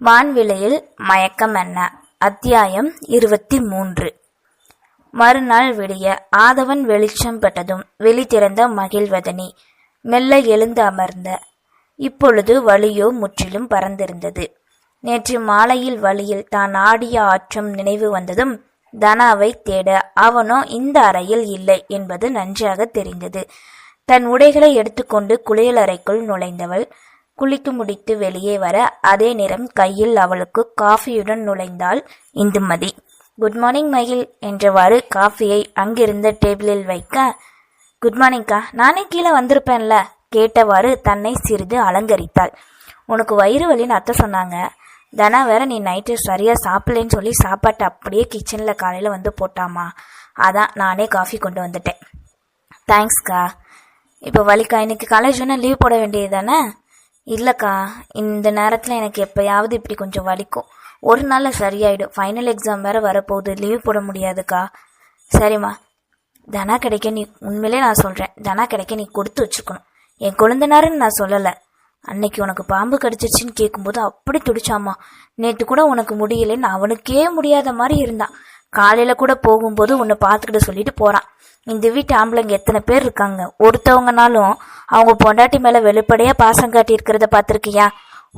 வான்விலையில் மயக்கம் என்ன? அத்தியாயம் இருபத்தி மூன்று மறுநாள் விடிய ஆதவன் வெளிச்சம் பெற்றதும் வெளி திறந்த மகிழ்வதனி. மெல்ல எழுந்து அமர்ந்த. இப்பொழுது வலியோ முற்றிலும் பறந்திருந்தது. நேற்று மாலையில் வழியில் தான் ஆடிய ஆற்றம் நினைவு வந்ததும் தனாவை தேட அவனோ இந்த அறையில் இல்லை என்பது நன்றாக தெரிந்தது. தன் உடைகளை எடுத்துக்கொண்டு குளியலறைக்குள் நுழைந்தவள் குளித்து முடித்து வெளியே வர அதே நேரம் கையில் அவளுக்கு காஃபியுடன் நுழைந்தாள் இந்துமதி. குட் மார்னிங் மயில் என்றவாறு காஃபியை அங்கிருந்த டேபிளில் வைக்க குட் மார்னிங்க்கா நானே கீழே வந்திருப்பேன்ல கேட்டவாறு தன்னை சிறிது அலங்கரித்தாள். உனக்கு வயிறு வலின்னு அத்தை சொன்னாங்க. தனா வேற நீ நைட்டு சரியாக சாப்பிடலன்னு சொல்லி சாப்பாட்டை அப்படியே கிச்சனில் காலையில் வந்து போட்டாமா. அதான் நானே காஃபி கொண்டு வந்துட்டேன். தேங்க்ஸ்க்கா. இப்போ வலிக்கா இன்னைக்கு காலேஜ் வேணால் லீவ் போட வேண்டியது தானே? இல்லைக்கா இந்த நேரத்தில் எனக்கு எப்போயாவது இப்படி கொஞ்சம் வலிக்கும். ஒரு நாளில் சரியாயிடும். ஃபைனல் எக்ஸாம் வேறு வரப்போகுது. லீவ் போட முடியாதுக்கா. சரிம்மா. தனா கிடைக்க நீ உண்மையிலே நான் சொல்கிறேன் தனா கிடைக்க நீ கொடுத்து வச்சுக்கணும். என் குழந்தைனாருன்னு நான் சொல்லலை. அன்னைக்கு உனக்கு பாம்பு கடிச்சிருச்சின்னு கேட்கும்போது அப்படி துடிச்சாமா. நேற்று கூட உனக்கு முடியலன்னு அவனுக்கே முடியாத மாதிரி இருந்தான். காலையில் கூட போகும்போது உன்னை பார்த்துக்கிட்டு சொல்லிட்டு போகிறான் இந்த வீட்டு ஆம்பளைங்க எத்தனை பேர் இருக்காங்க? ஒருத்தவங்கனாலும் அவங்க பொண்டாட்டி மேலே வெளிப்படையாக பாசம் காட்டி இருக்கிறத பார்த்துருக்கியா?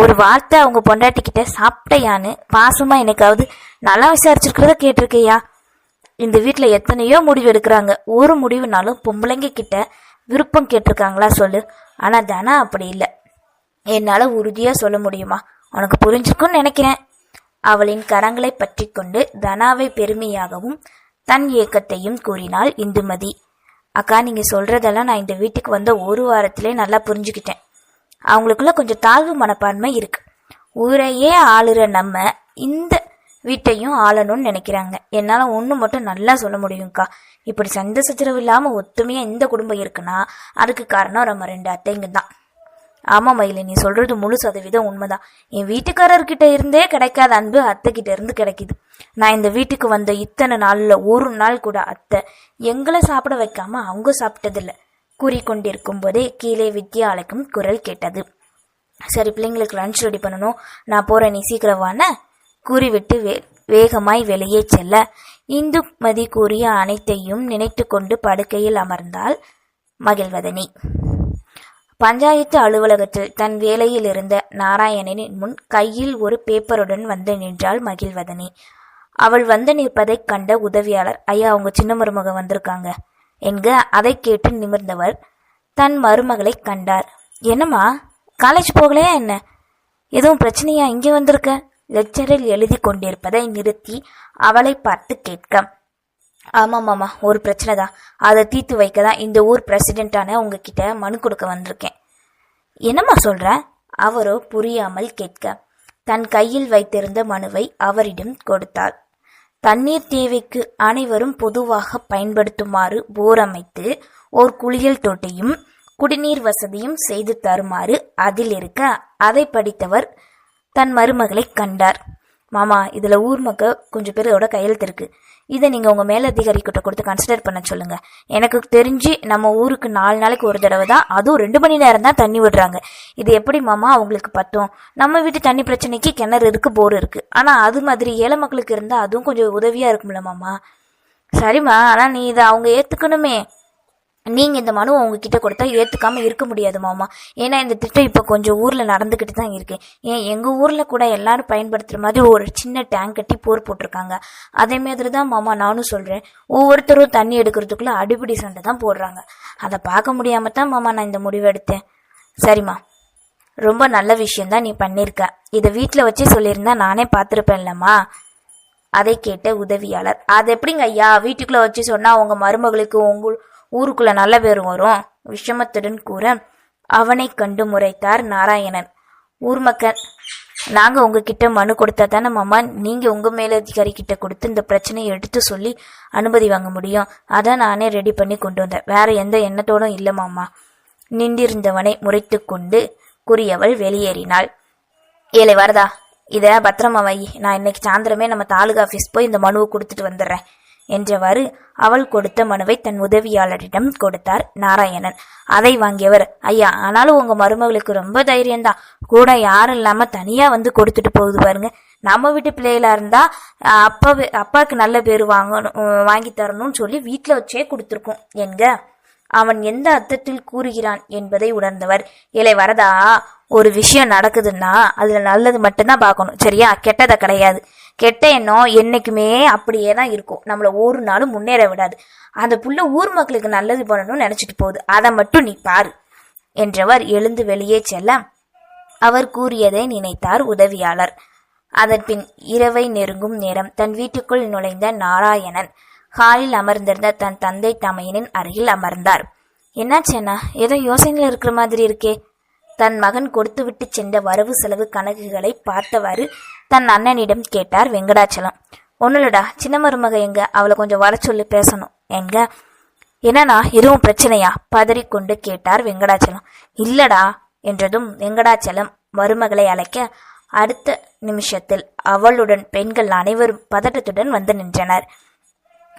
ஒரு வார்த்தை அவங்க பொண்டாட்டிக்கிட்ட சாப்பிட்டையான்னு பாசமா எனக்காவது நல்லா விசாரிச்சிருக்கிறத கேட்டிருக்கியா? இந்த வீட்டில் எத்தனையோ முடிவு எடுக்கிறாங்க. ஒரு முடிவுனாலும் பொம்பளைங்க கிட்ட விருப்பம் கேட்டிருக்காங்களா சொல்லு. ஆனால் தனா அப்படி இல்லை. என்னால் உறுதியாக சொல்ல முடியுமா? உனக்கு புரிஞ்சுக்கும்னு நினைக்கிறேன். அவளின் கரங்களை பற்றி கொண்டு தனாவை பெருமையாகவும் தன் இயக்கத்தையும் கூறினாள் இந்துமதி. அக்கா நீங்கள் சொல்கிறதெல்லாம் நான் இந்த வீட்டுக்கு வந்த ஒரு வாரத்திலே நல்லா புரிஞ்சுக்கிட்டேன். அவங்களுக்குள்ள கொஞ்சம் தாழ்வு மனப்பான்மை இருக்கு. ஊரையே ஆளுற நம்ம இந்த வீட்டையும் ஆளணும்னு நினைக்கிறாங்க. என்னால் ஒன்று மட்டும் நல்லா சொல்ல முடியும்க்கா. இப்படி சண்டை சச்சரவு இல்லாமல் ஒத்துமையாக இந்த குடும்பம் இருக்குன்னா அதுக்கு காரணம் நம்ம ரெண்டு அத்தைங்க தான். ஆமாம் மயில நீ சொல்றது முழு சதவீதம் உண்மைதான். என் வீட்டுக்காரர்கிட்ட இருந்தே கிடைக்காத அன்பு அத்தை கிட்ட இருந்து கிடைக்குது. நான் இந்த வீட்டுக்கு வந்த இத்தனை நாள்ல ஒரு நாள் கூட அத்தை எங்களை சாப்பிட வைக்காம அவங்க சாப்பிட்டதில்ல. கூறிக்கொண்டிருக்கும் போதே கீழே வித்யா அழைக்கும் குரல் கேட்டது. சரி பிள்ளைங்களுக்கு லஞ்ச் ரெடி பண்ணணும். நான் போறேன் நீ சீக்கிரம் வான கூறிவிட்டு வே வேகமாய் வெளியே செல்ல. இந்துமதி கூறிய அனைத்தையும் நினைத்து கொண்டு படுக்கையில் அமர்ந்தாள் மகிழ்வதனி. பஞ்சாயத்து அலுவலகத்தில் தன் வேலையில் இருந்த நாராயணனின் முன் கையில் ஒரு பேப்பருடன் வந்து நின்றாள் மகிழ்வதனி. அவள் வந்து நிற்பதைக் கண்ட உதவியாளர் ஐயா அவங்க சின்ன மருமக வந்திருக்காங்க. என்க அதை கேட்டு நிமிர்ந்தவர் தன் மருமகளை கண்டார். என்னம்மா காலேஜ் போகலையா என்ன? எதுவும் பிரச்சனையா? இங்கே வந்திருக்க? லெக்சரில் எழுதி கொண்டிருப்பதை நிறுத்தி அவளை பார்த்து கேட்க ஆமாம்மாம்மா ஒரு பிரச்சனை தான். அதை தீர்த்து வைக்க தான் இந்த ஊர் பிரசிடென்ட்டான உங்ககிட்ட மனு கொடுக்க வந்திருக்கேன். என்னம்மா சொல்ற? அவரோ புரியாமல் கேட்க. தன் கையில் வைத்திருந்த மனுவை அவரிடம் கொடுத்தார். தண்ணீர் தேவைக்கு அனைவரும் பொதுவாக பயன்படுத்துமாறு போர் அமைத்து ஓர் குளியல் தொட்டியும் குடிநீர் வசதியும் செய்து தருமாறு அதில் இருக்க அதை படித்தவர் தன் மருமகளை கண்டார். மாமா இதில் ஊர் மக்கள் கொஞ்சம் பேரோட கையெழுத்து இருக்கு. இதை நீங்கள் உங்கள் மேலதிகாரிக்கிட்ட கொடுத்து கன்சிடர் பண்ண சொல்லுங்க. எனக்கு தெரிஞ்சு நம்ம ஊருக்கு நாலு நாளைக்கு ஒரு தடவை தான் அதுவும் ரெண்டு மணி நேரம் தான் தண்ணி விடுறாங்க. இது எப்படி மாமா அவங்களுக்கு பத்தும்? நம்ம வீட்டு தண்ணி பிரச்சனைக்கு கிணறு இருக்கு போர் இருக்கு. ஆனால் அது மாதிரி ஏழை மக்களுக்கு இருந்தால் அதுவும் கொஞ்சம் உதவியாக இருக்கும்ல மாமா? சரிம்மா ஆனால் நீ இதை அவங்க ஏற்றுக்கணுமே நீங்கள் இந்த மனுவை உங்ககிட்ட கொடுத்தா ஏற்றுக்காமல் இருக்க முடியாது மாமா. ஏன்னா இந்த திட்டம் இப்போ கொஞ்சம் ஊரில் நடந்துக்கிட்டு தான் இருக்கு. ஏன் எங்கள் ஊரில் கூட எல்லாரும் பயன்படுத்துகிற மாதிரி ஒரு சின்ன டேங்க் கட்டி போர் போட்டிருக்காங்க. அதே மாதிரி தான் மாமா நானும் சொல்கிறேன் ஒவ்வொருத்தரும் தண்ணி எடுக்கிறதுக்குள்ள அடிப்படி சண்டை தான் போடுறாங்க. அதை பார்க்க முடியாமல் தான் மாமா நான் இந்த முடிவு எடுத்தேன். சரிம்மா. ரொம்ப நல்ல விஷயந்தான் நீ பண்ணியிருக்க இதை வீட்டில் வச்சு சொல்லியிருந்தா நானே பார்த்துருப்பேன்லம்மா. அதை கேட்ட உதவியாளர் அது எப்படிங்க ஐயா? வீட்டுக்குள்ளே வச்சு சொன்னால் உங்கள் மருமகளுக்கு உங்கள் ஊருக்குள்ள நல்ல பேர் வரும். விஷமத்துடன் கூற அவனை கண்டு முறைத்தார் நாராயணன். ஊர் மக்கள் நாங்க உங்ககிட்ட மனு கொடுத்தா தானே மாமா நீங்க உங்க மேலதிகாரி கிட்ட கொடுத்து இந்த பிரச்சனையை எடுத்து சொல்லி அனுமதி வாங்க முடியும். அதான் நானே ரெடி பண்ணி கொண்டு வந்தேன். வேற எந்த எண்ணத்தோடும் இல்லை மாமா. நின்றிருந்தவனை முறைத்து கொண்டு கூறியவள் வெளியேறினாள். ஏழை வரதா இதை பத்திரமா வை. நான் இன்னைக்கு சாயந்தரமே நம்ம தாலுகா ஆஃபீஸ் போய் இந்த மனுவை கொடுத்துட்டு வந்துடுறேன். என்றவாறு அவள் கொடுத்த மனுவை தன் உதவியாளரிடம் கொடுத்தார் நாராயணன். அதை வாங்கியவர் ஐயா ஆனாலும் உங்க மருமகளுக்கு ரொம்ப தைரியம்தான். கூட யாரும் இல்லாம தனியா வந்து கொடுத்துட்டு போகுது பாருங்க. நம்ம வீட்டு பிள்ளைகளா இருந்தா அப்பா அப்பாவுக்கு நல்ல பேர் வாங்கணும் வாங்கி தரணும்னு சொல்லி வீட்டுல வச்சே கொடுத்துருக்கோம். என்க? அவன் எந்த அர்த்தத்தில் கூறுகிறான் என்பதை உணர்ந்தவர் இலை வரதா ஒரு விஷயம் நடக்குதுன்னா அதில் நல்லது மட்டும்தான் பார்க்கணும். சரியா? கெட்டதை கிடையாது. கெட்ட எண்ணம் என்றைக்குமே அப்படியே தான் இருக்கும். நம்மளை ஒரு நாளும் முன்னேற விடாது. அந்த புள்ள ஊர் மக்களுக்கு நல்லது பண்ணணும்னு நினச்சிட்டு போகுது. அதை மட்டும் நீ பாரு. என்றவர் எழுந்து வெளியே செல்ல அவர் கூறியதை நினைத்தார் உதவியாளர். அதன்பின் இரவை நெருங்கும் நேரம் தன் வீட்டுக்குள் நுழைந்த நாராயணன் ஹாலில் அமர்ந்திருந்த தன் தந்தை தமையனின் அருகில் அமர்ந்தார். என்னாச்சேனா ஏதோ யோசனையில் இருக்கிற மாதிரி இருக்கே. தன் மகன் கொடுத்துவிட்டு சென்ற வரவு செலவு கணக்குகளை பார்த்தவாறு தன் அண்ணனிடம் கேட்டார் வெங்கடாச்சலம். ஒன்னுலடா சின்ன மருமக எங்க? அவளை கொஞ்சம் வர சொல்லி பேசணும். எங்க? என்னண்ணா எதுவும் பிரச்சனையா? பதறிக்கொண்டு கேட்டார் வெங்கடாச்சலம். இல்லடா என்றதும் வெங்கடாச்சலம் மருமகளை அழைக்க அடுத்த நிமிஷத்தில் அவளுடன் பெண்கள் அனைவரும் பதட்டத்துடன் வந்து நின்றனர்.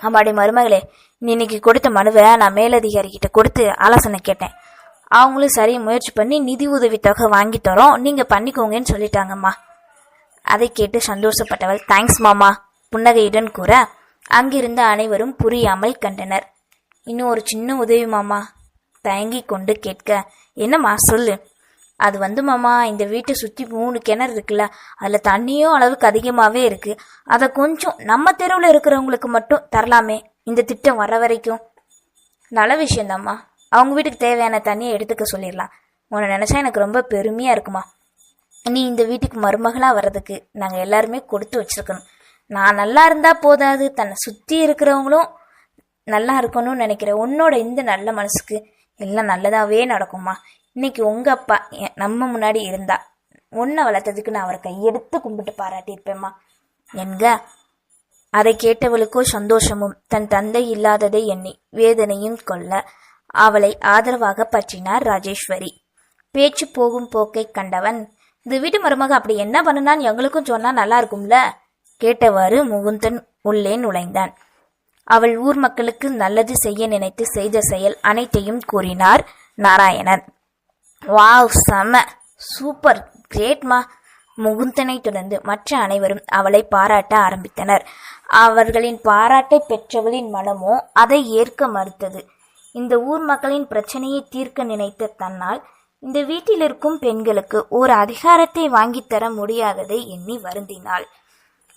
அம்மாடி மருமகளே நீ இன்னைக்கு கொடுத்த மனுவை நான் மேலதிகாரி கிட்ட கொடுத்து ஆலோசனை கேட்டேன். அவங்களும் சரி முயற்சி பண்ணி நிதி உதவி தொகை வாங்கி தரோம். நீங்கள் பண்ணிக்கோங்கன்னு சொல்லிட்டாங்கம்மா. அதை கேட்டு சந்தோஷப்பட்டவள் தேங்க்ஸ் மாமா புன்னகையுடன் கூற அங்கிருந்த அனைவரும் புரியாமல் கண்டனர். இன்னும் ஒரு சின்ன உதவி மாமா. தயங்கி கொண்டு கேட்க என்னம்மா சொல்லு. அது வந்து மாமா இந்த வீட்டை சுற்றி மூணு கிணறு இருக்குல்ல அதில் தண்ணியும் அளவுக்கு அதிகமாகவே இருக்குது அதை கொஞ்சம் நம்ம தெருவில் இருக்கிறவங்களுக்கு மட்டும் தரலாமே இந்த திட்டம் வர வரைக்கும். நல்ல விஷயந்தாம்மா அவங்க வீட்டுக்கு தேவையான தண்ணியை எடுத்துக்க சொல்லிடலாம். உன்னை நினச்சா எனக்கு ரொம்ப பெருமையாக இருக்குமா? நீ இந்த வீட்டுக்கு மருமகளாக வர்றதுக்கு நாங்கள் எல்லாருமே கொடுத்து வச்சிருக்கணும். நான் நல்லா இருந்தால் போதாது. தன்னை சுற்றி இருக்கிறவங்களும் நல்லா இருக்கணும்னு நினைக்கிறேன் உன்னோட இந்த நல்ல மனசுக்கு எல்லாம் நல்லதாகவே நடக்கும்மா. இன்னைக்கு உங்கள் அப்பா நம்ம முன்னாடி இருந்தா உன்னை வளர்த்ததுக்கு நான் அவரை கையெடுத்து கும்பிட்டு பாராட்டியிருப்பேம்மா. என்க அதை கேட்டவளுக்கோ சந்தோஷமும் தன் தந்தை இல்லாததை எண்ணி வேதனையும் கொள்ள அவளை ஆதரவாக பற்றினார் ராஜேஸ்வரி. பேச்சு போகும் போக்கை கண்டவன் இந்த வீட்டு மருமக அப்படி என்ன பண்ணுனான்னு எங்களுக்கும் சொன்னா நல்லா இருக்கும்ல? கேட்டவாறு முகுந்தன் உள்ளே நுழைந்தான். அவள் ஊர் மக்களுக்கு நல்லது செய்ய நினைத்து செய்த செயல் அனைத்தையும் கூறினார் நாராயணன். வாவ் செம! சூப்பர்! கிரேட்மா முகுந்தனை தொடர்ந்து மற்ற அனைவரும் அவளை பாராட்ட ஆரம்பித்தனர். அவர்களின் பாராட்டை பெற்றவளின் மனமோ அதை ஏற்க மறுத்தது. இந்த ஊர் மக்களின் பிரச்சனையை தீர்க்க நினைத்த தன்னால் இந்த வீட்டில் இருக்கும் பெண்களுக்கு ஒரு அதிகாரத்தை வாங்கித்தர முடியாததை எண்ணி வருந்தினாள்.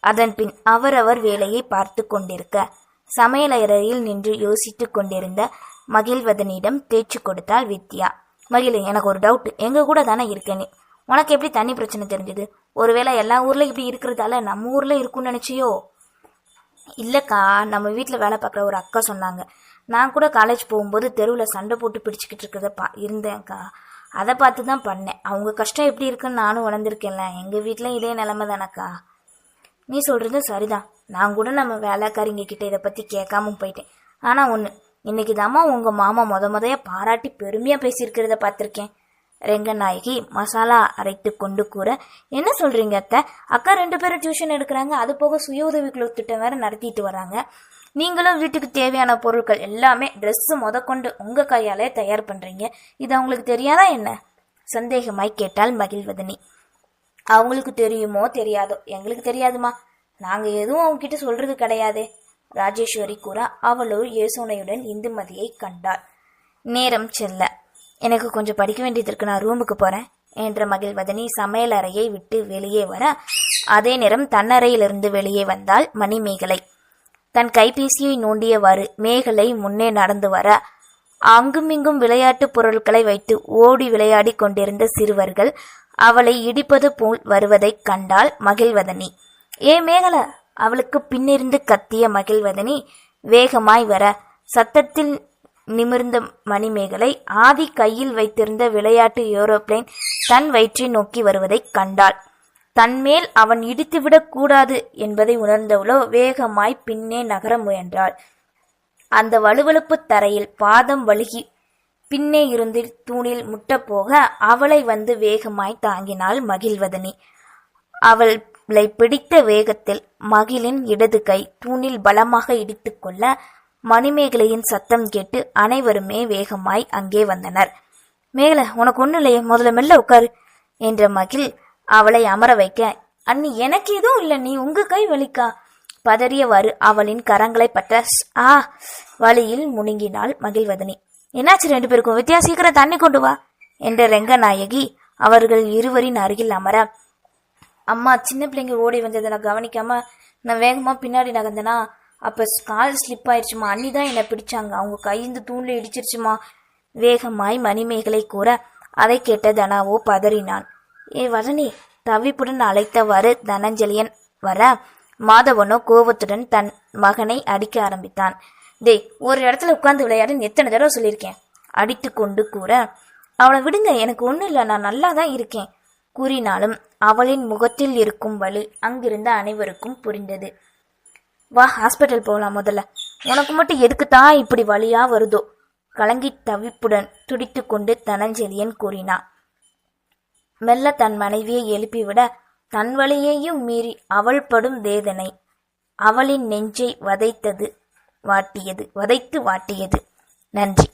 அதன்பின் அவரவர் வேலையை பார்த்து கொண்டிருக்க சமையலறையில் நின்று யோசித்துக் கொண்டிருந்த மகிழ்வதனிடம் தேச்சு கொடுத்தாள் வித்யா. மகிழ் எனக்கு ஒரு டவுட் எங்க கூட தானே இருக்கேனே? உனக்கு எப்படி தண்ணி பிரச்சனை தெரிஞ்சது? ஒருவேளை எல்லா ஊர்ல இப்படி இருக்கிறதால நம்ம ஊர்ல இருக்கும்னு நினைச்சியோ? இல்லைக்கா நம்ம வீட்டில் வேலை பார்க்குற ஒரு அக்கா சொன்னாங்க. நான் கூட காலேஜ் போகும்போது தெருவில் சண்டை போட்டு பிடிச்சிக்கிட்டு இருக்கிறத பா இருந்தேன்க்கா. அதை பார்த்து தான் பண்ணேன். அவங்க கஷ்டம் எப்படி இருக்குன்னு நானும் உணர்ந்திருக்கேன்ல எங்கள் வீட்டில் இதே நிலமை தானக்கா. நீ சொல்கிறது சரிதான். நான் கூட நம்ம வேலைக்காரிங்க கிட்ட இதை பற்றி கேட்காம போயிட்டேன். ஆனால் ஒன்று இன்னைக்கு தாம்மா உங்கள் மாமா முத முதைய பாராட்டி பெருமையாக பேசியிருக்கிறத பார்த்துருக்கேன். ரெங்கநாயகி மசாலா அரைத்து கொண்டு கூற என்ன சொல்கிறீங்க அத்தை? அக்கா ரெண்டு பேரும் டியூஷன் எடுக்கிறாங்க. அது போக சுய உதவி குழு திட்டம் வேறு நடத்திட்டு வராங்க. நீங்களும் வீட்டுக்கு தேவையான பொருட்கள் எல்லாமே ட்ரெஸ்ஸு முதற்கொண்டு உங்கள் கையாலே தயார் பண்ணுறீங்க இது அவங்களுக்கு தெரியாதா என்ன? சந்தேகமாய் கேட்டால் மகிழ்வதனி. அவங்களுக்கு தெரியுமோ தெரியாதோ? எங்களுக்கு தெரியாதுமா. நாங்கள் எதுவும் அவங்ககிட்ட சொல்றது கிடையாதே. ராஜேஸ்வரி கூற அவளோ இயேசுனையுடன் இந்துமதியை கண்டாள். நேரம் செல்ல. எனக்கு கொஞ்சம் படிக்க வேண்டியது இருக்கு. நான் ரூமுக்கு போறேன் என்ற மகிழ்வதனி சமையல் அறையை விட்டு வெளியே வர அதே நேரம் தன்னறையிலிருந்து வெளியே வந்தாள் மணிமேகலை. தன் கைபேசியை நோண்டியவாறு மேகலை முன்னே நடந்து வர. அங்குமிங்கும் விளையாட்டுப் பொருட்களை வைத்து ஓடி விளையாடி கொண்டிருந்த சிறுவர்கள் அவளை இடிப்பது போல் வருவதைக் கண்டாள் மகிழ்வதனி. ஏ மேகல அவளுக்கு பின்னிருந்து கத்திய மகிழ்வதனி வேகமாய் வர சத்தத்தில் நிமிர்ந்த மணிமேகலை ஆதி கையில் வைத்திருந்த விளையாட்டு ஏரோப்ளேன் தன் வயிற்றை நோக்கி வருவதைக் கண்டாள் தன்மேல் அவன் இடித்துவிடக் கூடாது என்பதை உணர்ந்தவளோ வேகமாய் பின்னே நகர முயன்றாள். அந்த வலுவழுப்பு தரையில் பாதம் வழுகி பின்னே இருந்து தூணில் முட்டப்போக அவளை வந்து வேகமாய் தாங்கினாள் மகிழ்வதனி. அவளை பிடித்த வேகத்தில் மகிழின் இடது கை தூணில் பலமாக இடித்துக்கொள்ள மணிமேகலையின் சத்தம் கேட்டு அனைவருமே வேகமாய் அங்கே வந்தனர். மேகலை உனக்கு ஒன்றும் இல்லையே முதல்ல மெல்ல உட்காரு என்ற மகிழ் அவளை அமர வைக்க அண்ணி எனக்கு எதுவும் இல்லை நீ உங்க கை வலிக்கா? பதறியவாறு அவளின் கரங்களை பற்ற ஆ. வழியில் முணுங்கினாள் மகிழ்வதனி. என்னாச்சு ரெண்டு பேருக்கும்? வித்யா சீக்கிரம் தண்ணி கொண்டு வா என்ற ரெங்கநாயகி அவர்கள் இருவரின் அருகில் அமர அம்மா சின்ன பிள்ளைங்க ஓடி வந்ததை நான் கவனிக்காம நான் வேகமா பின்னாடி நகர்ந்தேனா? அப்ப கால் ஸ்லிப் ஆயிடுச்சுமா? அண்ணி தான் என்னை பிடிச்சாங்க. அவங்க கைந்து தூண்ல இடிச்சிருச்சுமா? வேகமாய் மணிமேகலை கூற அதை கேட்ட தனாவோ பதறினான் ஏ வரணி தவிப்புடன் அழைத்தவாறு தனஞ்சலியன் வர மாதவனோ கோபத்துடன் தன் மகனை அடிக்க ஆரம்பித்தான். டேய் ஒரு இடத்துல உட்கார்ந்து விளையாடுன்னு எத்தனை தடவை சொல்லியிருக்கேன்? அடித்து கொண்டு கூற அவளை விடுங்க எனக்கு ஒன்றும் இல்லை நான் நல்லா தான் இருக்கேன் கூறினாலும் அவளின் முகத்தில் இருக்கும் வலி அங்கிருந்த அனைவருக்கும் புரிந்தது. வா ஹாஸ்பிட்டல் போகலாம் முதல்ல. உனக்கு மட்டும் எதுக்குத்தான் இப்படி வழியா வருதோ? கலங்கி தவிப்புடன் துடித்து கொண்டு தனஞ்செழியன் கூறினான். மெல்ல தன் மனைவியை எழுப்பிவிட தன் வழியையும் மீறி அவள் படும் வேதனை அவளின் நெஞ்சை வதைத்தது வாட்டியது வதைத்து வாட்டியது. நன்றி.